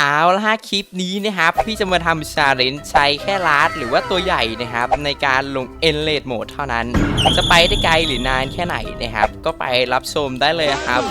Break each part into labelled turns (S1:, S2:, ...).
S1: เอาละฮะคลิปนี้นะครับพี่จะมาทำชาเลนจ์ใช้แค่ลาดหรือว่าตัวใหญ่นะครับ ในการลงเอนเลดโหมดเท่านั้น จะไปได้ไกลหรือนานแค่ไหนนะครับ ก็ไปรับชมได้เลยครับ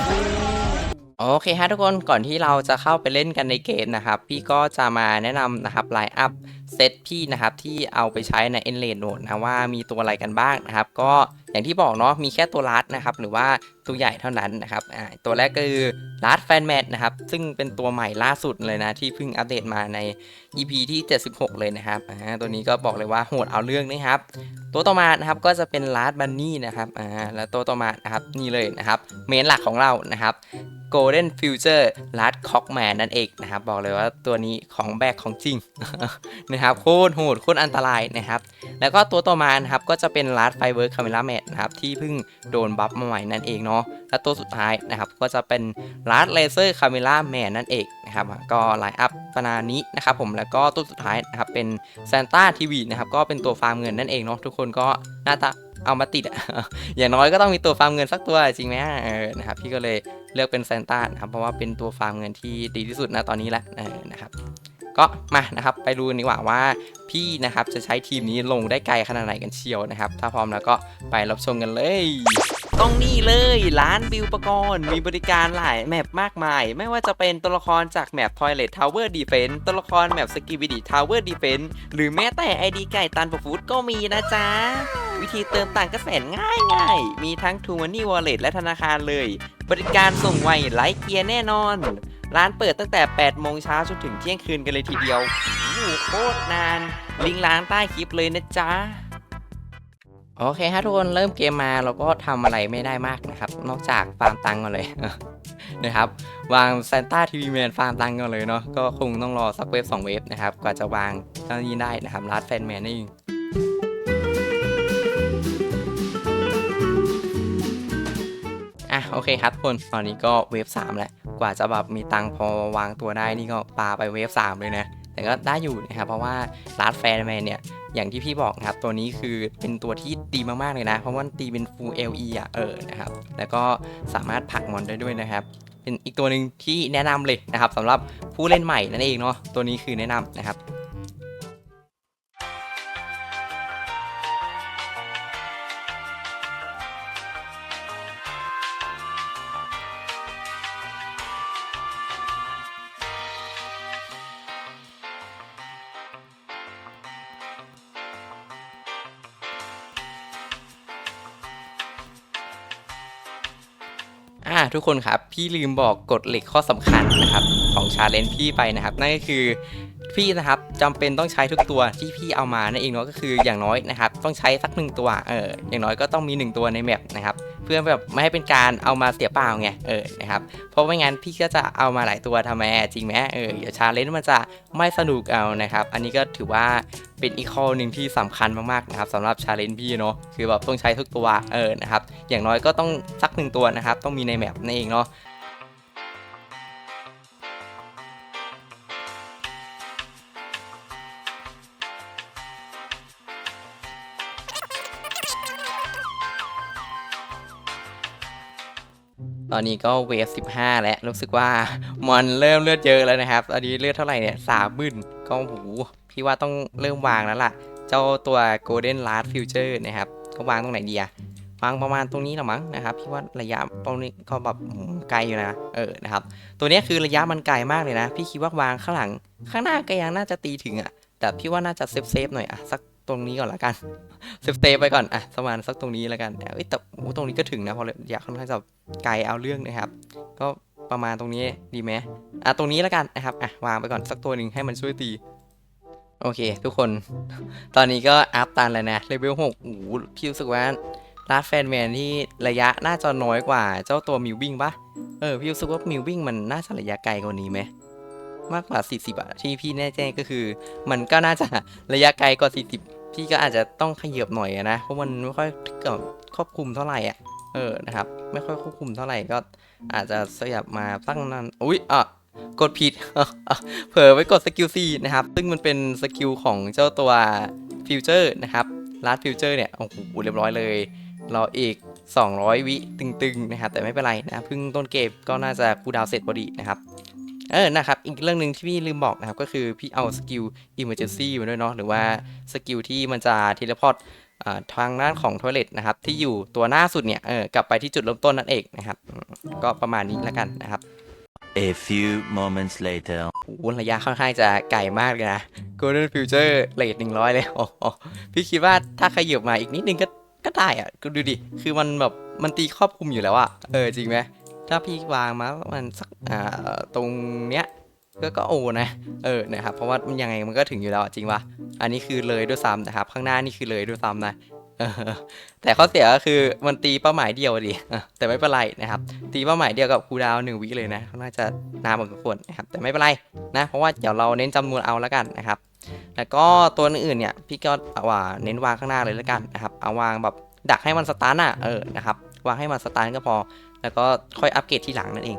S1: โอเคฮะทุกคนก่อนที่เราจะเข้าไปเล่นกันในเกมนะครับ พี่ก็จะมาแนะนำนะครับไลน์อัพเซตพี่นะครับที่เอาไปใช้ใน e n l a n e Node นะว่ามีตัวอะไรกันบ้างนะครับ ก็อย่างที่บอกเนาะมีแค่ตัวลัดนะครับ หรือว่า ตัวใหญ่เท่านั้นนะครับตัวแรกก็คือลัดแฟนแมทนะครับ ซึ่งเป็นตัวใหม่ล่าสุดเลยนะ ที่เพิ่งอัปเดตมาใน EP ที่ 76 เลยนะครับตัวนี้ก็บอกเลยว่าโหดเอาเรื่องนะครับ ตัวต่อมานะครับก็จะเป็นลัดบันนี่นะครับแล้วตัวต่อมานะครับนี่เลยนะครับ เมนหลักของเรานะครับ Golden Future Last Cockman นั่นเองนะครับ บอกเลยว่าตัวนี้ของแบกของจริงนะครับโคตรโหดโคตรอันตรายนะครับ แล้วก็ตัวต่อมานะครับก็จะเป็น Last Fiber Camera Mat นะครับที่เพิ่งโดนบัฟมาใหม่นั่นเองเนาะและตัวสุดท้ายนะครับก็จะเป็น Last Laser Camera Man นั่นเองนะครับก็ไลน์อัพประมาณนี้นะครับผมแล้วก็ตัวสุดท้ายนะครับเป็น Santa TV นะครับก็เป็นตัวฟาร์มเงินนั่นเองเนาะทุกคนก็น่าจะเอามาติดอย่างน้อยก็ต้องมีตัวฟาร์มเงินสักตัวจริงไหมเออนะครับพี่ก็เลยเลือกเป็นแซนต้านะครับเพราะว่าเป็นตัวฟาร์มเงินที่ดีที่สุดนะตอนนี้แหละนะครับก็มานะครับไปดูนดีกว่าว่าพี่นะครับจะใช้ทีมนี้ลงได้ไกลขนาดไหนกันเชียวนะครับ ถ้าพร้อมแล้วก็ไปรับชมกันเลย ต้องนี่เลยร้านบิวปกรณ์มีบริการหลายแมปมากมาย ไม่ว่าจะเป็นตัวละครจากแมป Toilet Tower Defense ตัวละครแมป s k i b i d y Tower Defense หรือแม้แต่ ID ไก่ตันปฟูดก็มีนะจ๊ะ วิธีเติมต่างก็แสนง่ายง่ายมีทั้ง t ู m ันนี่ Wallet และธนาคารเลย บริการส่งไวไลฟ์เกียร์แน่นอน ร้านเปิดตั้งแต่ 8 โมงเช้าจนถึงเที่ยงคืนกันเลยทีเดียวโอ้โหโคตรนาน ลิงก์ร้านใต้คลิปเลยนะจ๊ะ โอเคฮะทุกคนเริ่มเกมมาเราก็ทำอะไรไม่ได้มากนะครับ นอกจากฟาร์มตังค์ก่อนเลยนะครับวางซ a นต้าทีวีแมนฟาร์มตังค์ก่อนเลยเนาะก็คงต้องรอสักเวฟ2เวฟนะครับกว่าจะวางเจ้านี้ได้นะครับรัดแฟนแมนนี่อะโอเคครับทุกคนตอนนี้ก็เวฟ3แล้วกว่าจะแบบมีตังพอวางตัวได้นี่ก็ปาไปเวฟ3เลยนะ แต่ก็ได้อยู่นะครับเพราะว่าลาร์ดแฟร์แมนเนี่ยอย่างที่พี่บอกครับตัวนี้คือเป็นตัวที่ดีมากๆเลยนะ เพราะว่าตีเป็น full LE อะเออนะครับแล้วก็สามารถผักมอนได้ด้วยนะครับเป็นอีกตัวหนึ่งที่แนะนำเลยนะครับสำหรับผู้เล่นใหม่นั่นเองเนาะตัวนี้คือแนะนำนะครับ อ่าทุกคนครับ พี่ลืมบอกกฎเหล็กข้อสำคัญนะครับ ของชาเลนจ์พี่ไปนะครับ นั่นก็คือพี่นะครับจำเป็นต้องใช้ทุกตัวที่พี่เอามานั่นเองเนาะก็คืออย่างน้อยนะครับ ต้องใช้สักหนึ่งตัวเอออย่างน้อยก็ต้องมีหนึ่งตัวในแมปนะครับ เพื่อแบบไม่ให้เป็นการเอามาเสียเปล่าไงเออนะครับเพราะไม่งั้นพี่ก็จะเอามาหลายตัวทำไมจริงไหมเออเดี๋ยวชาเลนจ์มันจะไม่สนุกเอานะครับ อันนี้ก็ถือว่าเป็นอีกข้อหนึ่งที่สำคัญมากๆนะครับสำหรับชาเลนจ์พี่เนาะคือแบบต้องใช้ทุกตัวเออนะครับอย่างน้อยก็ต้องสักหนึ่งตัวนะครับ ต้องมีในแมปนั่นเองเนาะ ตอนนี้ก็เวฟ15แล้วรู้สึกว่ามอนเริ่มเลือดเยอะแล้วนะครับ ตอนนี้เลือดเท่าไหร่เนี่ยสามหมื่นก็โหพี่ว่าต้องเริ่มวางแล้วล่ะ เจ้าตัว Golden Last Future นะครับก็วางตรงไหนดีอะวางประมาณตรงนี้หรอมั้งนะครับพี่ว่าระยะตรงนี้ก็แบบไกลอยู่นะเออนะครับ ตัวนี้คือระยะมันไกลมากเลยนะ พี่คิดว่าวางข้างหลัง ข้างหน้าก็ยังน่าจะตีถึงอะแต่พี่ว่าน่าจะเซฟเซฟๆหน่อยอะสัก ตรงนี้ก่อนละกันเซฟเซฟไปก่อนอะประมาณสักตรงนี้แล้วกันเอ้ยแต่โอ้ตรงนี้ก็ถึงนะเพราะระยะค่อนข้างจะไกลเอาเรื่องนะครับ ก็ประมาณตรงนี้ดีไหมอะตรงนี้แล้วกันนะครับอะวางไปก่อนสักตัวหนึ่งให้มันช่วยตีโอเค ทุกคน ตอนนี้ก็อัพตันแล้วนะเลเวลหกโอ้โหพี่รู้สึกว่าลาดแฟนแมนที่ระยะน่าจะน้อยกว่าเจ้าตัวมิวบิ้งปะเออพี่รู้สึกว่ามิวบิ้งมันน่าจะระยะไกลกว่านี้ไหมมากกว่า 40อะที่พี่แน่ใจก็คือ มันก็น่าจะระยะไกลกว่า 40 พี่ก็อาจจะต้องขยับหน่อยนะเพราะมันไม่ค่อยกับควบคุมเท่าไหร่อะเออนะครับ ไม่ค่อยควบคุมเท่าไหร่ก็อาจจะสยับมาตั้งนั้นอุ้ยอะกดผิดเผลอไว้กดสกิล C นะครับ ซึ่งมันเป็นสกิลของเจ้าตัวฟิวเจอร์นะครับลาดฟิวเจอร์เนี่ย โอ้โห เรียบร้อยเลย รออีก 200 วิตึงๆ นะครับ แต่ไม่เป็นไรนะเพิ่งต้นเกมก็น่าจะคูดาวเสร็จพอดีนะครับ เออนะครับอีกเรื่องหนึ่งที่พี่ลืมบอกนะครับก็คือพี่เอาสกิล emergency มาด้วยเนาะหรือว่าสกิลที่มันจะเทเลพอร์ตทางด้านของ toilet นะครับที่อยู่ตัวหน้าสุดเนี่ยเออกลับไปที่จุดเริ่มต้นนั่นเองนะครับอืมก็ประมาณนี้แล้วกันนะครับ
S2: A few moments later.
S1: โอ้โหระยะค่อนข้างจะไกลมากเลยนะ Golden Future เลทหนึ่งร้อยเลยโอ้โหพี่คิดว่าถ้าขยับมาอีกนิดนึงก็ก็ได้อะก็ดูดิ คือมันแบบ มันตีครอบคลุมอยู่แล้วอะเออ จริงไหม ถ้าพี่วางมามันสักอ่าตรงเนี้ยก็ก็โอนะเออนะครับเพราะว่ามันยังไงมันก็ถึงอยู่แล้วจริงปะอันนี้คือเลยด้วยซ้ำนะครับ ข้างหน้านี่คือเลยด้วยซ้ำนะแต่ข้อเสียก็คือมันตีเป้าหมายเดียวดิแต่ไม่เป็นไรนะครับ ตีเป้าหมายเดียวกับคูดาวหนึ่งวิเลยนะน่าจะนานพอสมควรนะครับแต่ไม่เป็นไรนะ เพราะว่าเดี๋ยวเราเน้นจำนวนเอาแล้วกันนะครับ แล้วก็ตัวอื่นๆเนี่ยพี่ก็เอาว่าเน้นวางข้างหน้าเลยแล้วกันนะครับเอาวางแบบดักให้มันสตาร์ทอะเออนะครับวางให้มันสตาร์ก็พอ แล้วก็ค่อยอัปเกรดทีหลังนั่นเอง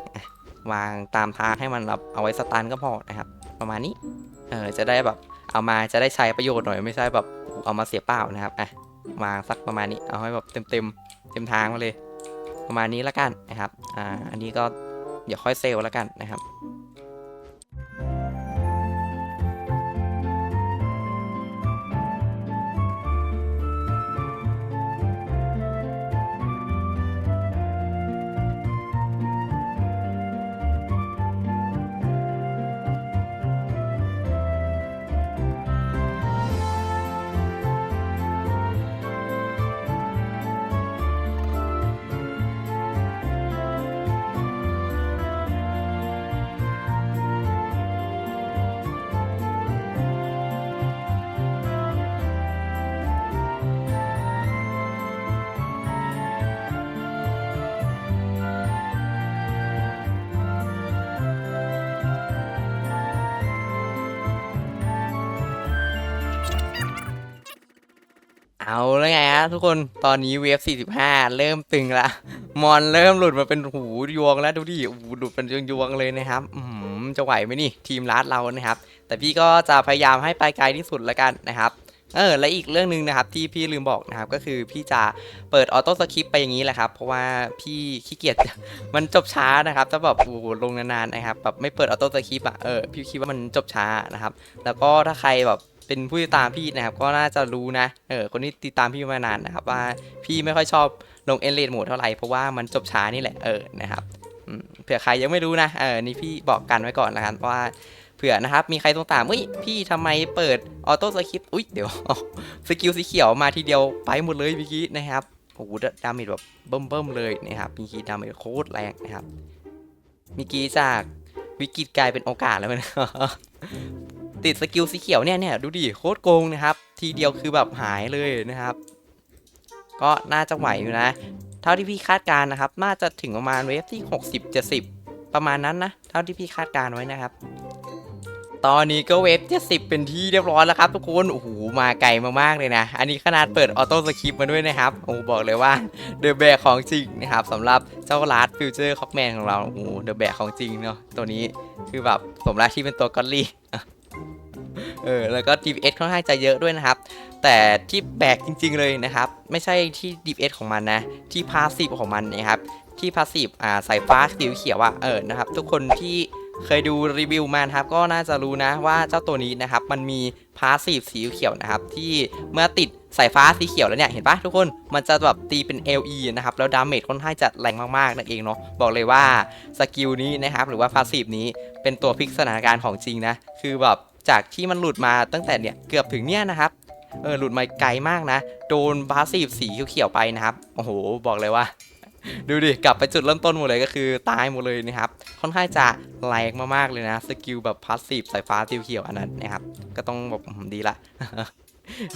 S1: วางตามทางให้มันแบบเอาไว้สตาร์ทก็พอนะครับ ประมาณนี้เออจะได้แบบเอามาจะได้ใช้ประโยชน์หน่อยไม่ใช่แบบเอามาเสียเปล่านะครับอะวางสักประมาณนี้เอาให้แบบเต็มเต็มเต็มทางมาเลย ประมาณนี้แล้วกันนะครับอ่าอันนี้ก็เดี๋ยวค่อยเซลล์แล้วกันนะครับ เอาแล้วไงฮะทุกคนตอนนี้เวฟ45 เริ่มตึงละมอนเริ่มหลุดมาเป็นหูยวงแล้วดูดิโอ้โหลุดเป็นยวงๆเลยนะครับอืมจะไหวไหมนี่ทีมลัดเรานะครับ แต่พี่ก็จะพยายามให้ไปไกลที่สุดแล้วกันนะครับเออและอีกเรื่องหนึ่งนะครับที่พี่ลืมบอกนะครับก็คือพี่จะเปิดออโต้สคริปไปอย่างนี้แหละครับ เพราะว่าพี่ขี้เกียจมันจบช้านะครับถ้าแบบโอ้โหลงนานๆนะครับแบบไม่เปิดออโต้สคริปอะเออพี่คิดว่ามันจบช้านะครับ แล้วก็ถ้าใครแบบ เป็นผู้ติดตามพี่นะครับ ก็น่าจะรู้นะ เออ คนที่ติดตามพี่มานานนะครับ ว่าพี่ไม่ค่อยชอบลงเอ n เลดโหมดเท่าไหร่ เพราะว่ามันจบช้านี่แหละ เออ นะครับเผื่อใครยังไม่รู้นะ เออ นี่พี่บอกกันไว้ก่อนนะครับว่าเผื่อนะครับ มีใครต้องตามเฮ้ย พี่ทำไมเปิดออโต้สคริปต์ อุ้ย เดี๋ยว สกิลสีเขียวมาทีเดียวไปหมดเลยเมื่อกี้นะครับ โอ้โห ดาเมจแบบเบิ่มๆเลยนะครับเมื่อกี้ดาเมจโคตรแรงนะครับเมื่อกี้จากวิกฤตกลายเป็นโอกาสแล้วนะ ติดสกิลสีเขียวเนี่ยเนี่ยดูดิโคตรโกงนะครับ ทีเดียวคือแบบหายเลยนะครับ ก็น่าจะไหวอยู่นะ เท่าที่พี่คาดการนะครับ น่าจะถึงประมาณเวฟที่ 60 70 ประมาณนั้นนะ เท่าที่พี่คาดการไว้นะครับ ตอนนี้ก็เวฟ70 เป็นที่เรียบร้อยแล้วครับทุกคนโอ้โหมาไกลมากๆเลยนะ อันนี้ขนาดเปิดออโต้สคริปต์มาด้วยนะครับโอ้บอกเลยว่าเดอะแบกของจริงนะครับสำหรับเจ้าลาร์ดฟิวเจอร์คอกแมนของเราโอ้เดอะแบกของจริงเนาะตัวนี้คือแบบสมราที่เป็นตัวกอลลี่ เออแล้วก็ DPS ค่อนข้างจะเยอะด้วยนะครับ แต่ที่แบกจริง ๆเลยนะครับ ไม่ใช่ที่ DPS ของมันนะ ที่พาสซีฟของมันนะครับ ที่พาสซีฟอ่าสายฟ้าสีเขียวอะเออนะครับ ทุกคนที่เคยดูรีวิวมานะครับก็น่าจะรู้นะว่าเจ้าตัวนี้นะครับ มันมีพาสซีฟสีเขียวนะครับ ที่เมื่อติดสายฟ้าสีเขียวแล้วเนี่ยเห็นปะทุกคนมันจะแบบตีเป็น LE นะครับ แล้วดาเมจค่อนข้างจะแรงมากๆนั่นเองเนาะบอกเลยว่าสกิลนี้นะครับ หรือว่าพาสซีฟนี้เป็นตัวพลิกสถานการณ์ของจริงนะ คือแบบ จากที่มันหลุดมาตั้งแต่เนี่ยเกือบถึงเนี่ยนะครับเออหลุดมาไกลมากนะ โดนพาสซีฟสีเขียวๆไปนะครับโอ้โหบอกเลยว่า ดูดิกลับไปจุดเริ่มต้นหมดเลยก็คือตายหมดเลยนะครับค่อนข้างจะแรงมากๆเลยนะสกิลแบบพาสซีฟสายฟ้าสีเขียวอันนั้นนะครับก็ต้องแบบอืมดีละ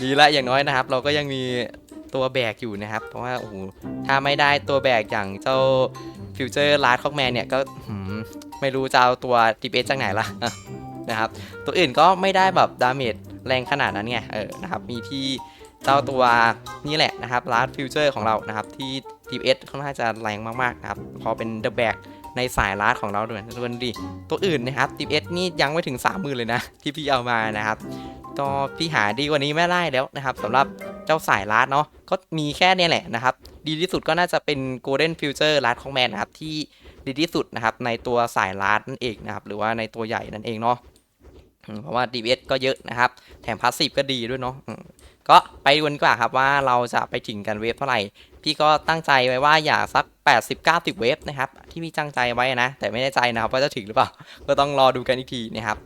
S1: ดีละอย่างน้อยนะครับ เราก็ยังมีตัวแบกอยู่นะครับ เพราะว่าโอ้โหถ้าไม่ได้ตัวแบกอย่างเจ้าฟิวเจอร์ลาร์ดคอกแมนเนี่ยก็ไม่รู้จะเอาตัวดีเอจากไหนละ นะครับ ตัวอื่นก็ไม่ได้แบบดาเมจแรงขนาดนั้นไง เออ นะครับ มีที่เจ้าตัวนี่แหละนะครับลาร์ดฟิวเจอร์ของเรานะครับ ที่ DPS ค่อนข้างจะแรงมากๆนะครับ พอเป็นเดอะแบกในสายลาร์ดของเราด้วยทุกคนดิ ตัวอื่นนะครับ DPS นี่ยังไม่ถึง 30,000 เลยนะ ที่พี่เอามานะครับ ก็พี่หาดีกว่านี้ไม่ได้แล้วนะครับสำหรับเจ้าสายลาร์ดเนาะ ก็มีแค่เนี้แหละนะครับ ดีที่สุดก็น่าจะเป็น Golden Future ลาร์ดของแมนนะครับที่ดีที่สุดนะครับในตัวสายลาร์ดนั่นเองนะครับหรือว่าในตัวใหญ่นั่นเองเนาะ เพราะว่า DPS ก็เยอะนะครับ แถมพาสซีฟก็ดีด้วยเนาะก็ไปดูกันดีกว่าครับว่าเราจะไปถึงกันเวฟเท่าไหร่ พี่ก็ตั้งใจไว้ว่าอย่าสัก 80-90 เวฟนะครับ ที่พี่ตั้งใจไว้นะ แต่ไม่แน่ใจนะครับว่าจะถึงหรือเปล่า ก็ต้องรอดูกันอีกทีนะครับ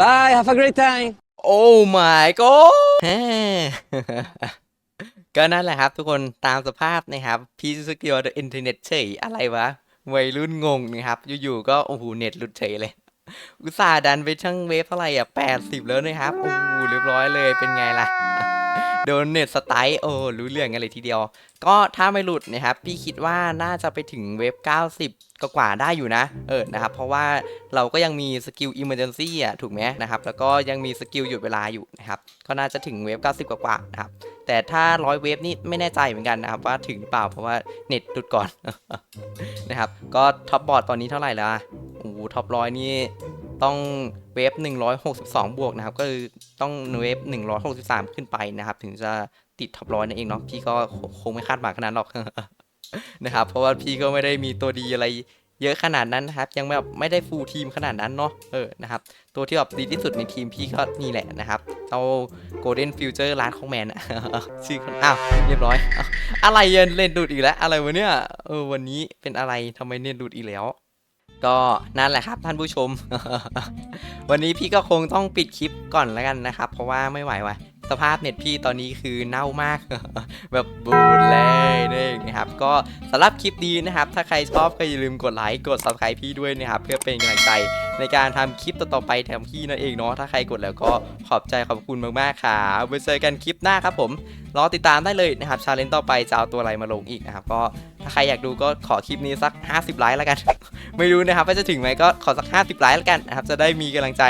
S3: Bye, have a great time.
S1: oh my god แฮก็นั่นแหละครับทุกคนตามสภาพนะครับพี่สกิลเดอะอินเทอร์เน็ตเฉยอะไรวะวัยรุ่นงงนะครับ อยู่ๆก็โอ้โหเน็ตหลุดเฉยเลย อุตส่าห์ดันไปช่างเวฟเท่าไหร่อะ80แล้วนะครับ โอ้โหเรียบร้อยเลยเป็นไงล่ะ โดนเน็ตสไตล์โอ้รู้เรื่องกันเลยทีเดียว ก็ถ้าไม่หลุดนะครับ พี่คิดว่าน่าจะไปถึงเวฟ90 ก็กว่าได้อยู่นะ เออนะครับ เพราะว่าเราก็ยังมีสกิลอิมเมอร์เจนซี่อะถูกไหมนะครับ แล้วก็ยังมีสกิลหยุดเวลาอยู่นะครับ ก็น่าจะถึงเวฟ90 กว่าๆนะครับ แต่ถ้าร้อยเวฟนี่ไม่แน่ใจเหมือนกันนะครับ ว่าถึงหรือเปล่าเพราะว่าเน็ตหลุดก่อนนะครับ ก็ท็อปบอร์ดตอนนี้เท่าไหร่แล้วอะโอ้ท็อปร้อยนี่ ต้องเวฟ162 บวกนะครับ ก็คือต้องเวฟ163 ขึ้นไปนะครับ ถึงจะติดท็อปร้อยนั่นเองเนาะพี่ก็คงไม่คาดหวังขนาดนั้นหรอกนะครับ เพราะว่าพี่ก็ไม่ได้มีตัวดีอะไรเยอะขนาดนั้นนะครับ ยังแบบไม่ได้ฟูลทีมขนาดนั้นเนาะเออนะครับ ตัวที่แบบดีที่สุดในทีมพี่ก็นี่แหละนะครับเจ้า Golden Future ร้านของแมนชื่อคนอ้าวเรียบร้อย อะไรเย็นเล่นดูดอีกแล้ว อะไรวะเนี่ยเออวันนี้เป็นอะไรทำไมเล่นดูดอีกแล้ว ก็นั่นแหละครับท่านผู้ชม วันนี้พี่ก็คงต้องปิดคลิปก่อนแล้วกันนะครับ เพราะว่าไม่ไหวว่ะ สภาพเน็ตพี่ตอนนี้คือเน่ามาก แบบบูดเลยนี่นะครับ ก็สำหรับคลิปนี้นะครับ ถ้าใครชอบก็อย่าลืมกดไลค์กด subscribe พี่ด้วยนะครับ เพื่อเป็นกำลังใจในการทำคลิปต่อๆไปแถมพี่นั่นเองเนาะถ้าใครกดแล้วก็ขอบใจขอบคุณมากๆครับไว้เจอกันคลิปหน้าครับผมรอติดตามได้เลยนะครับชาเลนจ์ต่อไปจะเอาตัวอะไรมาลงอีกนะครับก็ถ้าใครอยากดูก็ขอคลิปนี้สัก 50 ไลค์แล้วกัน ไม่รู้นะครับว่าจะถึงไหมก็ขอสัก 50 ไลค์แล้วกันนะครับจะได้มีกำลังใจ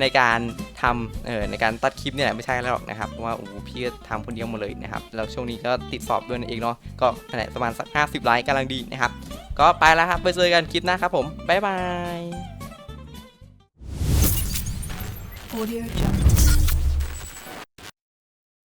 S1: ในการ ทำเออในการตัดคลิปเนี่ยแหละไม่ใช่แล้วหรอกนะครับเพราะว่าโอ้โหพี่ทำคนเดียวหมดเลยนะครับแล้วช่วงนี้ก็ติดสอบด้วยนั่นเองเนาะก็นั่นแหละประมาณสัก 50ไลค์กำลังดีนะครับก็ไปแล้วครับไปเจอกันคลิปหน้าครับผมบ๊ายบาย
S4: Audio Jungle.